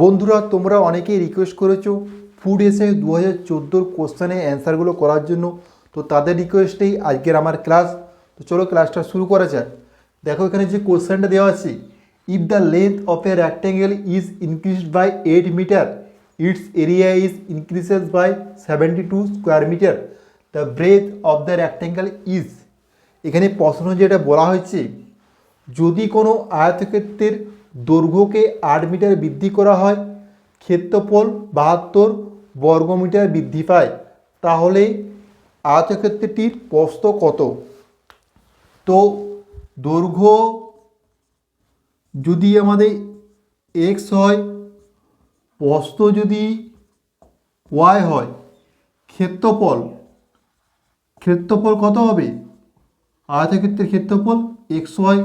বন্ধুরা, তোমরা অনেকেই রিকোয়েস্ট করেছ ফুড এসে দু হাজার চোদ্দোর কোশ্চেনে অ্যান্সারগুলো করার জন্য। তো তাদের রিকোয়েস্টেই আজকের আমার ক্লাস তো চলো ক্লাসটা শুরু করা যাক। দেখো, এখানে যে কোশ্চেনটা দেওয়া আছে if the length of a rectangle is increased by eight metre its area is increases by seventy two square metre the breadth of the rectangle is এখানে প্রশ্ন যেটা বলা হয়েছে, যদি কোনো আয়তক্ষেত্রের দৈর্ঘ্যকে আট মিটার বৃদ্ধি করা হয়, ক্ষেত্রফল বাহাত্তর বর্গমিটার বৃদ্ধি পায়। তাহলে আয়তক্ষেত্রটির প্রস্থ কত? তো দৈর্ঘ্য যদি আমাদের এক্স হয়, প্রস্থ যদি ওয়াই হয়, ক্ষেত্রফল ক্ষেত্রফল কত হবে? আয়তক্ষেত্রের ক্ষেত্রফল এক্স ওয়াই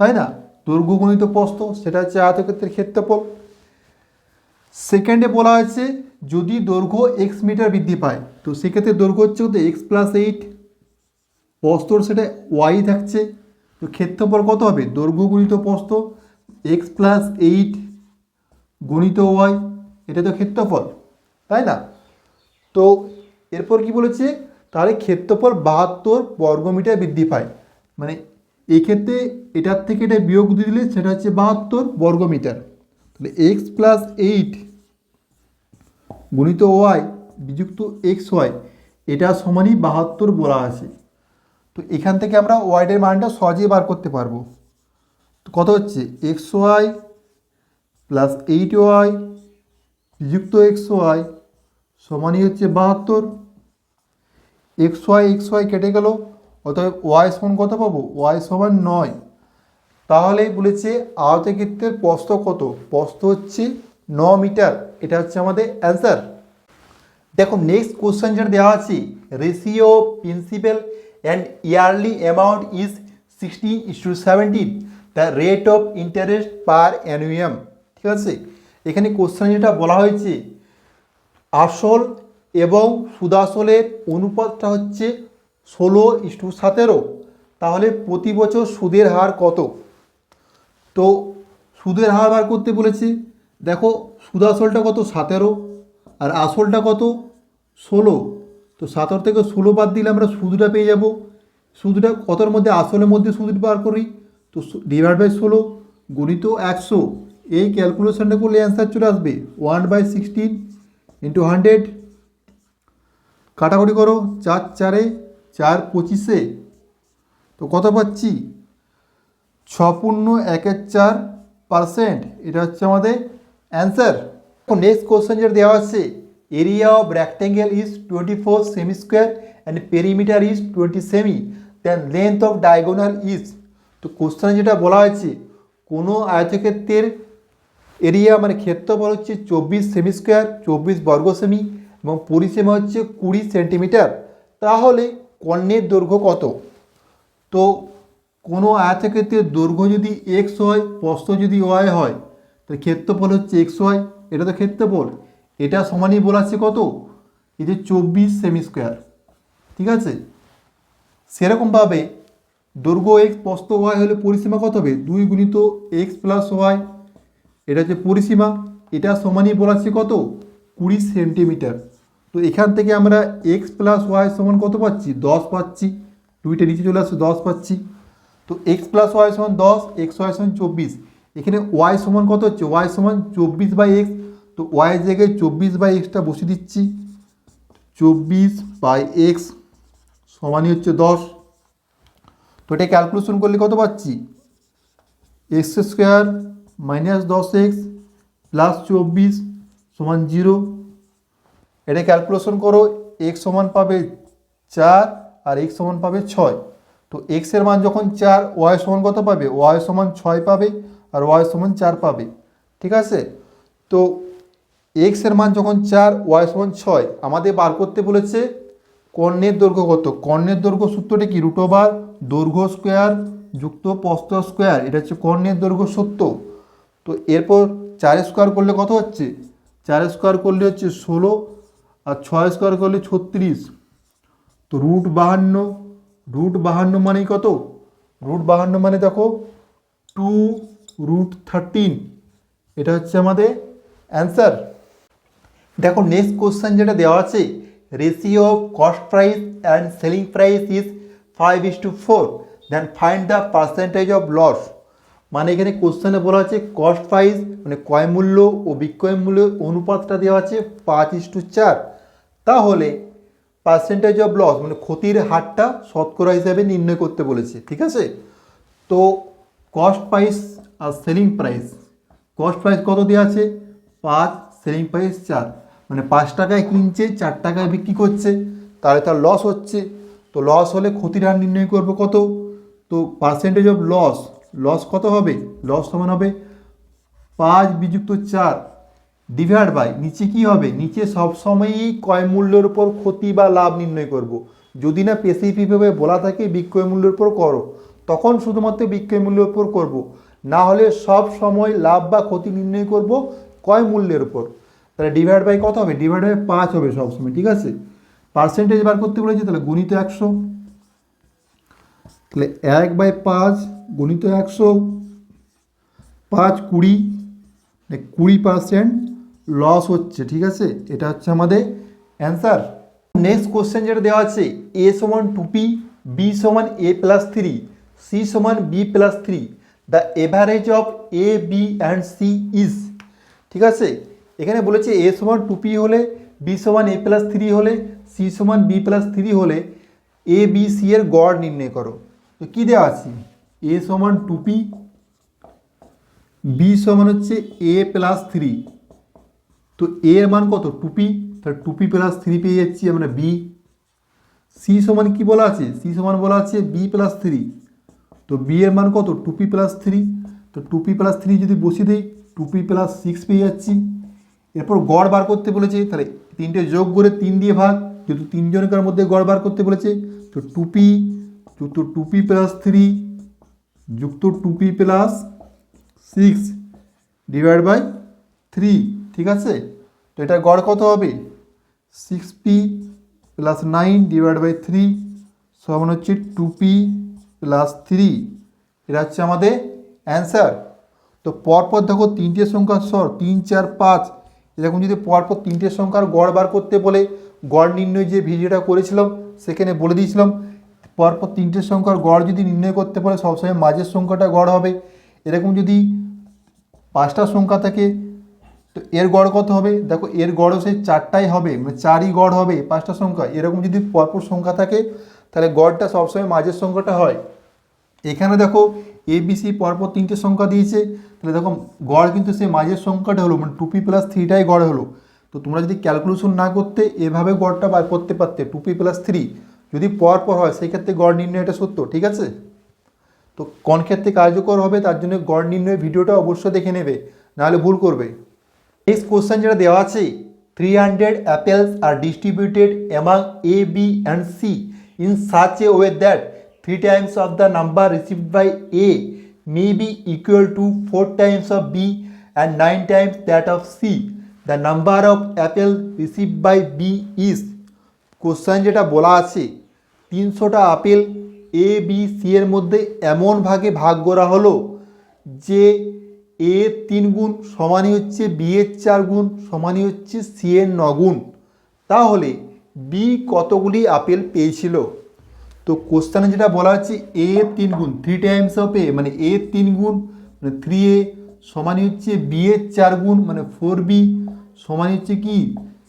তাই না? দৈর্ঘ্য গণিত প্রস্থ, সেটা হচ্ছে আয়তক্ষেত্রের ক্ষেত্রফল। সেকেন্ডে বলা হয়েছে, যদি দৈর্ঘ্য এক্স মিটার বৃদ্ধি পায়, তো সেক্ষেত্রে দৈর্ঘ্য হচ্ছে কত? এক্স প্লাস এইট প্রস্তর সেটা ওয়াই থাকছে। তো ক্ষেত্রফল কত হবে? দৈর্ঘ্য গুণিত প্রস্থ এক্স প্লাস এইট গুণিত ওয়াই এটা তো ক্ষেত্রফল, তাই না? তো এরপর কি বলেছে? তাহলে ক্ষেত্রফল বাহাত্তর বর্গমিটার বৃদ্ধি পায়। মানে এই ক্ষেত্রে এটার থেকে এটা বিয়োগ দিলে সেটা হচ্ছে বাহাত্তর বর্গমিটার তাহলে এক্স প্লাস এইট গুণিত ওয়াই বিযুক্ত এক্স ওয়াই এটা সমানই বাহাত্তর বলা আছে। তো এখান থেকে আমরা ওয়াইডের মানটা সহজেই বার করতে পারব। তো কত হচ্ছে? X Y plus eight Y বিযুক্ত x Y সমানই হচ্ছে বাহাত্তর। এক্স ওয়াই এক্স ওয়াই কেটে গেল অতএব ওয়াই সমান কত পাবো? ওয়াই সমান নয়। তাহলে বলেছে আয়তক্ষেত্রের প্রস্থ কত? প্রস্থ হচ্ছে ন মিটার। এটা হচ্ছে আমাদের অ্যান্সার। দেখো নেক্সট কোশ্চেন যেটা দেওয়া আছে ratio principal and yearly amount is sixteen is to seventeen the rate of interest per annum ঠিক আছে? এখানে কোশ্চেন যেটা বলা হয়েছে, আসল এবং সুদাসলের অনুপাতটা হচ্ছে ষোলো ইস্টু সতেরো, তাহলে প্রতি বছর সুদের হার কত? তো সুদের হার বার করতে বলেছি, দেখো সুদ আসলটা কত? সতেরো, আর আসলটা কত? ষোলো, তো সতেরো থেকে ষোলো বাদ দিলে আমরা সুদটা পেয়ে যাব। সুদটা কতর মধ্যে? আসলের মধ্যে সুদ বার করি, তো ডিভাইড বাই ষোলো গণিত একশো, এই ক্যালকুলেশনটা করলে অ্যান্সার চলে আসবে one by sixteen into hundred কাটাকুটি করো, চার চারে চার পঁচিশে। তো কত পাচ্ছি? ছ পূর্ণ একের চার পারসেন্ট। এটা হচ্ছে আমাদের অ্যান্সার। নেক্সট কোশ্চেন যেটা দেওয়া আছে area of rectangle is twenty four semi square and perimeter is twenty semi then length of diagonal is তো কোশ্চেনে যেটা বলা হয়েছে, কোনো আয়তক্ষেত্রের এরিয়া মানে ক্ষেত্রফল হচ্ছে চব্বিশ সেমি স্কোয়ার চব্বিশ বর্গ সেমি এবং পরিসীমা হচ্ছে কুড়ি সেন্টিমিটার তাহলে কর্ণের দৈর্ঘ্য কত? তো কোনো আয়তক্ষেত্রের দৈর্ঘ্য যদি এক্স হয়, প্রস্থ যদি ওয়াই হয়, তাহলে ক্ষেত্রফল হচ্ছে এক্স ওয়াই এটা তো ক্ষেত্রফল। এটা সমানই বলাচ্ছে কত? এই যে চব্বিশ সেমি স্কোয়ার ঠিক আছে? সেরকমভাবে দৈর্ঘ্য এক্স প্রস্থ ওয়াই হলে পরিসীমা কত হবে? দুই গুণিত এক্স প্লাস ওয়াই এটা হচ্ছে পরিসীমা। এটা সমানই বলাচ্ছে কত? কুড়ি সেন্টিমিটার তো এখান থেকে আমরা এক্স প্লাস ওয়াই সমান কত পাচ্ছি? দশ পাচ্ছি। দুইটা নিচে চলে আসছে, দশ পাচ্ছি। তো এক্স প্লাস ওয়াই সমান দশ এক্স ওয়াই সমান চব্বিশ। এখানে ওয়াই সমান কত হচ্ছে? ওয়াই সমান চব্বিশ বাই এক্স তো ওয়াই জায়গায় চব্বিশ বাই এক্সটা বসে দিচ্ছি। চব্বিশ বাই এক্স সমানই হচ্ছে দশ। তো এটা ক্যালকুলেশন করলে কত পাচ্ছি? এক্স স্কোয়ার মাইনাস দশ এক্স প্লাস চব্বিশ সমান জিরো এটা ক্যালকুলেশন করো এক্স সমান পাবে চার আর এক্স সমান পাবে ছয়। তো এক্সের মান যখন চার ওয়াই সমান কত পাবে? ওয়াই সমান ছয় পাবে আর ওয়াই সমান চার পাবে। ঠিক আছে? তো এক্সের মান যখন চার ওয়াই সমান ছয়, আমাদের বার করতে বলেছে কর্ণের দৈর্ঘ্য কত? কর্ণের দৈর্ঘ্য সূত্রটি কি? রুট ওভার দৈর্ঘ্য স্কোয়ার যুক্ত প্রস্থ স্কোয়ার এটা হচ্ছে কর্ণের দৈর্ঘ্য সত্য। তো এরপর চার স্কোয়ার করলে কত হচ্ছে? চার স্কোয়ার করলে হচ্ছে ষোলো। আর ছয় স্কোয়ার করলে ছত্রিশ। তো রুট বাহান্ন রুট বাহান্ন মানেই কত? রুট বাহান্ন মানে দেখো টু রুট থার্টিন এটা হচ্ছে আমাদের অ্যান্সার দেখো নেক্সট কোশ্চেন যেটা দেওয়া আছে ratio of cost price and selling price is five is to four then find the percentage of loss মানে এখানে কোশ্চেনে বলা আছে কস্ট প্রাইস মানে ক্রয় মূল্য ও বিক্রয় মূল্যের অনুপাতটা দেওয়া আছে পাঁচ ইস টু চার। তাহলে পার্সেন্টেজ অফ লস মানে ক্ষতির হারটা শতকরা হিসাবে নির্ণয় করতে বলেছে, ঠিক আছে? তো কস্ট প্রাইস আর সেলিং প্রাইস কস্ট প্রাইস কত দেওয়া আছে? পাঁচ সেলিং প্রাইস চার মানে পাঁচ টাকায় কিনছে, চার টাকায় বিক্রি করছে, তাহলে তার লস হচ্ছে। তো লস হলে ক্ষতির হার নির্ণয় করব কত? তো পার্সেন্টেজ অফ লস লস কত হবে? লস সমান হবে পাঁচ বিযুক্ত চার ডিভাইড বাই নিচে কি হবে? নিচে সবসময়ই ক্রয় মূল্যের উপর ক্ষতি বা লাভ নির্ণয় করব। যদি না স্পেসিফিকভাবে বলা থাকে, বিক্রয় মূল্যের উপর করো। তখন শুধুমাত্র বিক্রয় মূল্যের উপর করব। না হলে সব সময় লাভ বা ক্ষতি নির্ণয় করব ক্রয় মূল্যের উপর। তাহলে ডিভাইড বাই কত হবে? ডিভাইড বাই পাঁচ হবে সবসময়, ঠিক আছে? পার্সেন্টেজ বার করতে বলেছি, তাহলে গুণিত একশো। তাহলে এক বাই পাঁচ গুণিত একশো, পাঁচ কুড়ি মানে কুড়ি পার্সেন্ট লস হচ্ছে, ঠিক আছে? এটা হচ্ছে আমাদের অ্যান্সার নেক্সট কোশ্চেন যেটা দেওয়া আছে এ সমান টু পি বি সমান এ প্লাস থ্রি সি সমান B plus three the average of A B and C is ঠিক আছে? এখানে বলেছে এ সমান টু পি হলে বি সমান এ প্লাস থ্রি হলে সি সমান বি প্লাস থ্রি হলে এ বি সি এর গড় নির্ণয় করো। তো কী দেওয়া আছে? এ সমান টু পি বি সমান হচ্ছে এ প্লাস থ্রি তো এ এর মান কত? টুপি তাহলে টুপি প্লাস থ্রি পেয়ে যাচ্ছি আমরা বি সি সমান কি বলা আছে? সি সমান বলা আছে বি প্লাস থ্রি তো বি এর মান কত? টুপি প্লাস থ্রি তো টুপি প্লাস থ্রি যদি বসিয়ে দিই টুপি প্লাস সিক্স পেয়ে যাচ্ছি। এরপর গড় বার করতে বলেছে, তাহলে তিনটে যোগ করে তিন দিয়ে ভাগ, যেহেতু তিনজনকার মধ্যে গড় বার করতে বলেছে, তো টুপি যুক্ত টুপি প্লাস থ্রি যুক্ত two P plus six divide by three ঠিক আছে? তো এটা গড় কত হবে? Six P plus nine divide by three সমান হচ্ছে টু পি প্লাস থ্রি এটা হচ্ছে আমাদের অ্যান্সার তো পরপর দেখো তিনটে সংখ্যার স্বর তিন, চার, পাঁচ। এরকম যদি পরপর তিনটে সংখ্যার গড় বার করতে বলে, গড় নির্ণয় যে ভিডিওটা করেছিলাম, সেখানে বলে দিয়েছিলাম, পরপর তিনটে সংখ্যার গড় যদি নির্ণয় করতে পারে সবসময় মাঝের সংখ্যাটা গড় হবে। এরকম যদি পাঁচটা সংখ্যা থাকে তো এর গড় কত হবে? দেখো, এর গড়ও সেই চারটাই হবে মানে চারই গড় হবে, পাঁচটা সংখ্যা। এরকম যদি পরপর সংখ্যা থাকে, তাহলে গড়টা সবসময় মাঝের সংখ্যাটা হয়। এখানে দেখো এ বিসি পরপর তিনটে সংখ্যা দিয়েছে, তাহলে দেখো, গড় কিন্তু সেই মাঝের সংখ্যাটা হলো মানে টুপি প্লাস থ্রিটাই গড় হলো। তো তোমরা যদি ক্যালকুলেশন না করতে, এভাবে গড়টা বার করতে পারতে টুপি প্লাস থ্রি, যদি পর পর হয় সেই ক্ষেত্রে গড় নির্ণয়টা সত্য, ঠিক আছে? তো কোন ক্ষেত্রে কার্যকর হবে, তার জন্য গড় নির্ণয় ভিডিওটা অবশ্যই দেখে নেবে, নাহলে ভুল করবে। নেক্সট কোশ্চেন যেটা দেওয়া আছে three hundred apples are distributed among A B and C in such a way that three times of the number received by A may be equal to four times of B and nine times that of C the number of apple receive by B is question যেটা বলা আছে, তিনশোটা apple A B C এর মধ্যে এমন ভাগে ভাগ করা হলো যে এ তিন গুণ সমানই হচ্ছে বি এর চার গুণ সমানই হচ্ছে সি এর নগুণ তাহলে বি কতগুলি আপেল পেয়েছিল? তো কোশ্চেনে যেটা বলা হচ্ছে এ তিন গুণ থ্রি টাইমস অফ এ মানে এ তিন গুণ মানে থ্রি এ সমানই হচ্ছে বি এর চার গুণ মানে ফোর বি সমানই হচ্ছে কি?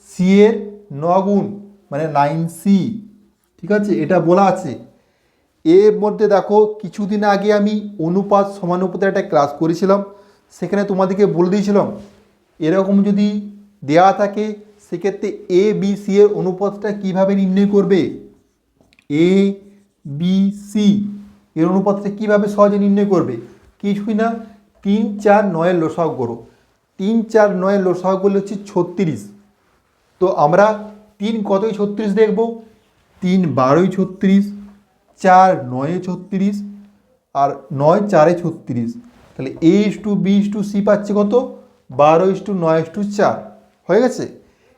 সি এর ন গুণ মানে নাইন সি ঠিক আছে? এটা বলা আছে। এর মধ্যে দেখো, কিছুদিন আগে আমি অনুপাত সমানুপাতের একটা ক্লাস করেছিলাম। সেখানে তোমাদেরকে বলে দিয়েছিলাম, এরকম যদি দেওয়া থাকে, সেক্ষেত্রে এ বি সি এর অনুপাতটা কীভাবে নির্ণয় করবে? এ বি সি এর অনুপাতটা কীভাবে সহজে নির্ণয় করবে? কিছুই না, তিন, চার, নয়ের লোসাগ করো। তিন, চার, নয়ের লোসাগ করলে হচ্ছে ছত্রিশ। তো আমরা তিন কতই ছত্রিশ দেখব? তিন বারোই ছত্রিশ, চার নয়ে ছত্রিশ, আর নয়, চারে ছত্রিশ। তাহলে A is to B is to C পাচ্ছে কত? বারো ইস টু নয় ইস টু চার। হয়ে গেছে?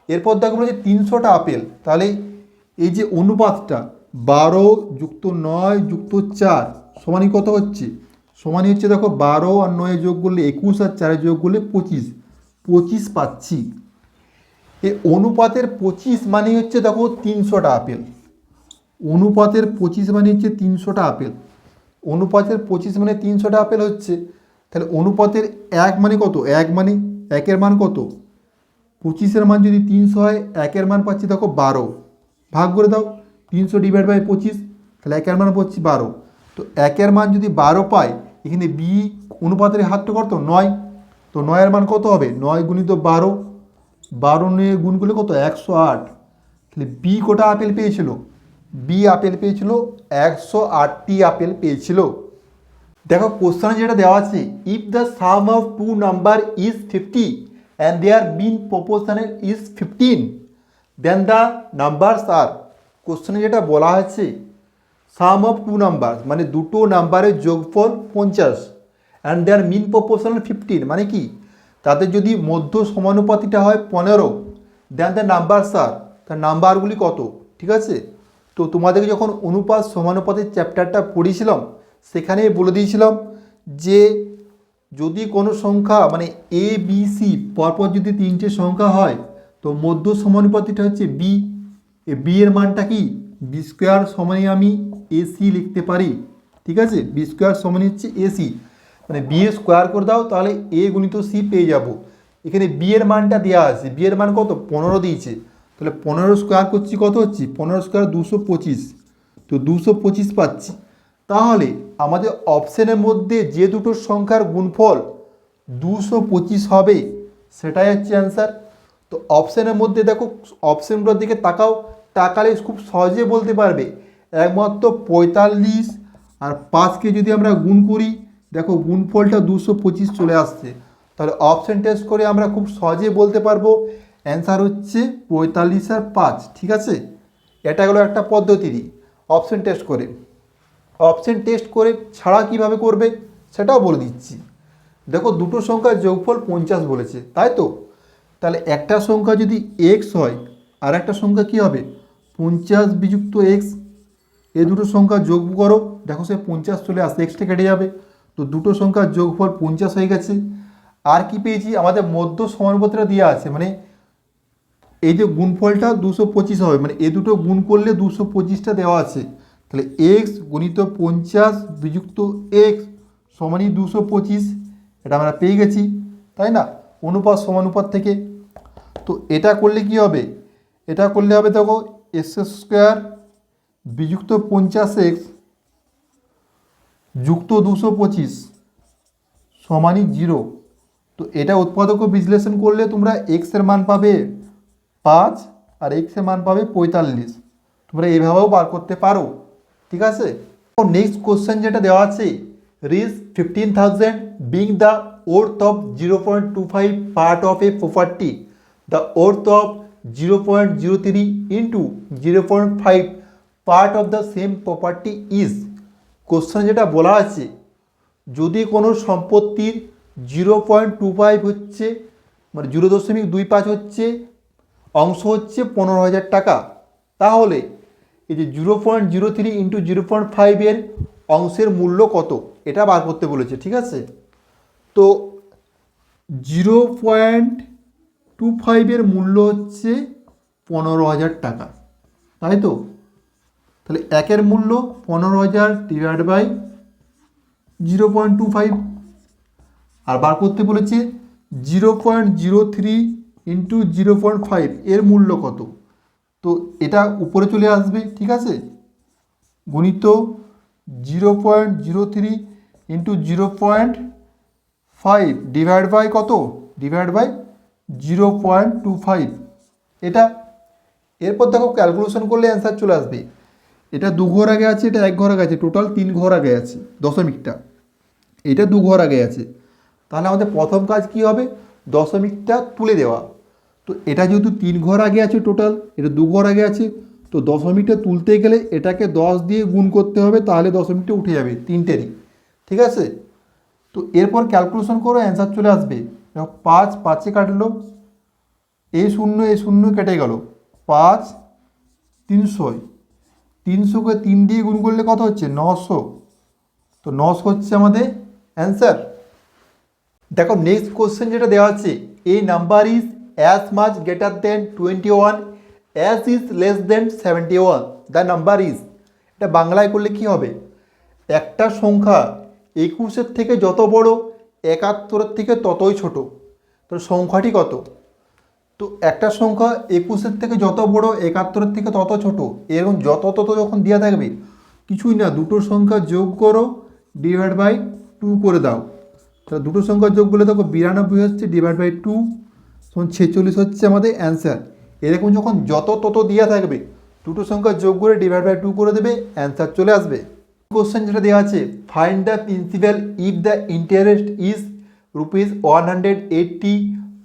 এরপর দেখো যে তিনশোটা আপেল, তাহলে এই যে অনুপাতটা, বারো যুক্ত নয় যুক্ত চার, সমানই কত হচ্ছে? সমানই হচ্ছে দেখো বারো আর নয় যোগ করলে একুশ আর চারে যোগ করলে পঁচিশ। পঁচিশ পাচ্ছি। এই অনুপাতের পঁচিশ মানে হচ্ছে দেখো তিনশোটা আপেল। অনুপাতের পঁচিশ মানে হচ্ছে তিনশোটা আপেল। অনুপাতের পঁচিশ মানে তিনশোটা আপেল হচ্ছে। তাহলে অনুপাতের এক মানে কত? এক মানে একের মান কত? পঁচিশের মান যদি তিনশো হয়, একের মান পাচ্ছি দেখো বারো। ভাগ করে দাও, তিনশো ডিভাইড বাই পঁচিশ, তাহলে একের মান পাচ্ছি বারো। তো একের মান যদি বারো পাই, এখানে বি অনুপাতের হাতটা করতো নয়। তো নয়ের মান কত হবে? নয় গুণিত বারো। বারো নিয়ে গুণ করলে কত? একশো আট। তাহলে বি কোটা আপেল পেয়েছিল? বি আপেল পেয়েছিল, একশো আটটি আপেল পেয়েছিল। দেখো কোশ্চেনে যেটা দেওয়া আছে if the sum of two number is fifty and their mean proportional is fifteen then the numbers are কোশ্চেনে যেটা বলা আছে সাম অফ টু নাম্বার মানে দুটো নাম্বারের যোগফল পঞ্চাশ and their mean proportional fifteen মানে কি? তাদের যদি মধ্য সমানুপাতিটা হয় পনেরো দেন দ্য নাম্বারস আর তার নাম্বারগুলি কত? ঠিক আছে? তো তোমাদেরকে যখন অনুপাত সমানুপাতের চ্যাপ্টারটা পড়িয়েছিলাম সেখানে বলে দিয়েছিলাম যে যদি কোনো সংখ্যা মানে এ বি সি পরপর যদি তিনটে সংখ্যা হয়, তো মধ্য সমানুপাতিটা হচ্ছে বি এ বি এর মানটা কি? বি স্কোয়ার সমানে আমি এসি লিখতে পারি, ঠিক আছে? বি স্কোয়ার সমানে হচ্ছে এসি মানে বি এ স্কোয়ার করে দাও, তাহলে এ গুণিত সি পেয়ে যাব। এখানে বি এর মানটা দেওয়া আছে। বি এর মান কত? পনেরো দিয়েছে। তাহলে পনেরো স্কোয়ার করছি কত হচ্ছে? পনেরো স্কোয়ার দুশো পঁচিশ। তো দুশো পঁচিশ পাচ্ছি। তাহলে আমাদের অপশানের মধ্যে যে দুটো সংখ্যার গুণফল দুশো পঁচিশ হবে, সেটাই হচ্ছে অ্যান্সার তো অপশানের মধ্যে দেখো অপশানগুলোর দিকে তাকাও, তাকালে খুব সহজে বলতে পারবে। একমাত্র পঁয়তাল্লিশ আর পাঁচকে যদি আমরা গুণ করি, দেখো গুণফলটা দুশো পঁচিশ চলে আসছে। তাহলে অপশান টেস্ট করে আমরা খুব সহজে বলতে পারব অ্যান্সার হচ্ছে পঁয়তাল্লিশ আর পাঁচ, ঠিক আছে? এটা হলো একটা পদ্ধতি। অপশান টেস্ট করে। অপশন টেস্ট করে ছাড়া কীভাবে করবে সেটাও বলে দিচ্ছি। দেখো দুটো সংখ্যার যোগফল পঞ্চাশ বলেছে, তাই তো? তাহলে একটা সংখ্যা যদি এক্স হয়, আর একটা সংখ্যা কী হবে? পঞ্চাশ বিযুক্ত এক্স এই দুটো সংখ্যা যোগ করো, দেখো সে পঞ্চাশ চলে আসছে এক্সটা কেটে যাবে। তো দুটো সংখ্যার যোগফল পঞ্চাশ হয়ে গেছে। আর কি পেয়েছি? আমাদের মধ্য সমানুপাতিটা দেওয়া আছে মানে এই যে গুণফলটা দুশো পঁচিশ হবে মানে এ দুটো গুণ করলে দুশো পঁচিশটা দেওয়া আছে। তাহলে এক্স গুণিত পঞ্চাশ বিযুক্ত এক্স সমানই দুশো পঁচিশ, এটা আমরা পেয়ে গেছি, তাই না? অনুপাত সমানুপাত থেকে। তো এটা করলে কি হবে? এটা করলে হবে দেখো এক্স স্কোয়ার বিযুক্ত পঞ্চাশ এক্স যুক্ত দুশো পঁচিশ সমানই জিরো। তো এটা উৎপাদক বিশ্লেষণ করলে তোমরা এক্সের মান পাবে পাঁচ আর এক্সের মান পাবে পঁয়তাল্লিশ। তোমরা এইভাবেও বার করতে পারো। ঠিক আছে? ও নেক্সট কোশ্চেন যেটা দেওয়া আছে Rs fifteen thousand being the worth of zero point two five part of a property the worth of zero point zero three into zero point five part of the same property is question যেটা বলা আছে, যদি কোনো সম্পত্তির zero point two five হচ্ছে মানে zero দশমিক দুই পাঁচ হচ্ছে, অংশ হচ্ছে পনেরো হাজার টাকা, তাহলে এই যে zero point zero three into zero point ফাইভের অংশের মূল্য কত? এটা বার করতে বলেছে, ঠিক আছে? তো জিরো পয়েন্ট টু ফাইভের মূল্য হচ্ছে পনেরো হাজার টাকা, তাই তো? তাহলে একের মূল্য পনেরো হাজার divide by zero point two five আর বার করতে বলেছে zero point zero three into zero point five এর মূল্য কত? তো এটা উপরে চলে আসবে, ঠিক আছে? গণিত zero point zero three into zero point five divide by কত? Divide by zero point two five. এটা, এরপর দেখো ক্যালকুলেশন করলে অ্যান্সার চলে আসবে। এটা দু ঘর আগে আছে, এটা এক ঘর আগে আছে টোটাল তিন ঘর আগে আছে, দশমিকটা। এটা দু ঘর আগে আছে। তাহলে আমাদের প্রথম কাজ কি হবে? দশমিকটা তুলে দেওয়া। তো এটা যেহেতু তিন ঘর আগে আছে টোটাল এটা দু ঘর আগে আছে, তো দশমিকটা তুলতে গেলে এটাকে দশ দিয়ে গুণ করতে হবে, তাহলে দশমিকটা উঠে যাবে তিনটেরই। ঠিক আছে? তো এরপর ক্যালকুলেশন করো অ্যান্সার চলে আসবে। দেখো, পাঁচ পাঁচে কাটলো, এ শূন্য এ শূন্য কেটে গেল। পাঁচ তিনশোয় তিনশোকে তিন দিয়ে গুণ করলে কত হচ্ছে? নশো। তো নশো হচ্ছে আমাদের অ্যান্সার দেখো নেক্সট কোশ্চেন যেটা দেওয়া আছে, এই number is greater than twenty one as is less than seventy one the number is এটা বাংলায় করলে কি হবে? একটা সংখ্যা একুশের থেকে যত বড়, একাত্তরের থেকে ততই ছোট। তো সংখ্যাটি কত? তো একটা সংখ্যা একুশের থেকে যত বড়, একাত্তরের থেকে তত ছোট, এরকম যত তত যখন দেওয়া থাকবে, কিছুই না, দুটো সংখ্যা যোগ করো ডিভাইড বাই টু করে দাও। তাহলে দুটো সংখ্যা যোগ করলে দেখো বিরানব্বই হচ্ছে ডিভাইড বাই টু তখন ছেচল্লিশ হচ্ছে আমাদের অ্যান্সার এরকম যখন যত তত দেওয়া থাকবে, দুটো সংখ্যা যোগ করে ডিভাইড বাই টু করে দেবে অ্যান্সার চলে আসবে। কোশ্চেন যেটা দেওয়া আছে find the principal if the interest is rupees one hundred eighty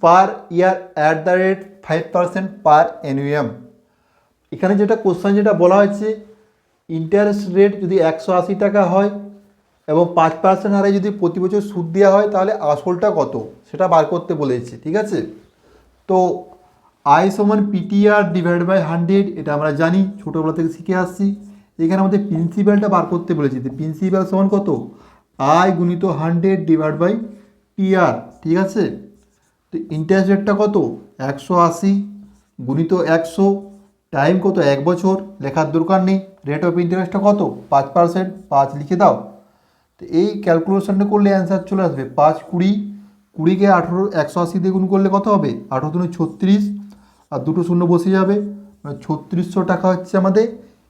per year at the rate five percent per annum এখানে যেটা কোশ্চেন যেটা বলা হয়েছে ইন্টারেস্ট রেট যদি একশো আশি টাকা হয় এবং পাঁচ পার্সেন্ট হারে যদি প্রতি বছর সুদ দেওয়া হয়, তাহলে আসলটা কত? সেটা বার করতে বলেছে, ঠিক আছে? তো আই সমান পিটিআর ডিভাইড বাই হান্ড্রেড এটা আমরা জানি, ছোটোবেলা থেকে শিখে আসছি। এখানে আমাদের প্রিন্সিপালটা বার করতে বলেছি প্রিন্সিপাল সমান কত? আই গুণিত হান্ড্রেড ডিভাইড বাই টিআর ঠিক আছে? তো ইন্টারেস্ট রেটটা কত? একশো আশি গুণিত একশো টাইম কত? এক বছর, লেখার দরকার নেই। রেট অফ ইন্টারেস্টটা কত? পাঁচ পার্সেন্ট পাঁচ লিখে দাও। তো এই ক্যালকুলেশনটা করলে অ্যান্সার চলে আসবে, পাঁচ কুড়ি কুড়িকে আঠেরো, একশো আশি দিয়ে গুণ করলে কত হবে? আঠেরো দিনে ছত্রিশ, আর দুটো শূন্য বসে যাবে। মানে ছত্রিশশো টাকা হচ্ছে আমাদের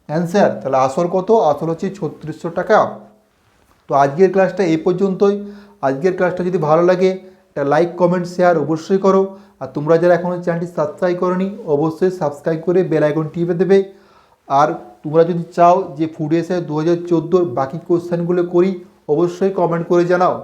অ্যান্সার তাহলে আসল কত? আসল হচ্ছে ছত্রিশশো টাকা। তো আজকের ক্লাসটা এই পর্যন্তই। আজকের ক্লাসটা যদি ভালো লাগে, একটা লাইক কমেন্ট শেয়ার অবশ্যই করো। আর তোমরা যারা এখনও চ্যানেলটি সাবস্ক্রাইব করনি, অবশ্যই সাবস্ক্রাইব করে বেল আইকন টিপে দেবে। আর তোমরা যদি চাও যে ফুড এসে দু হাজার চোদ্দোর বাকি কোশ্চেনগুলো করি, অবশ্যই কমেন্ট করে জানাও।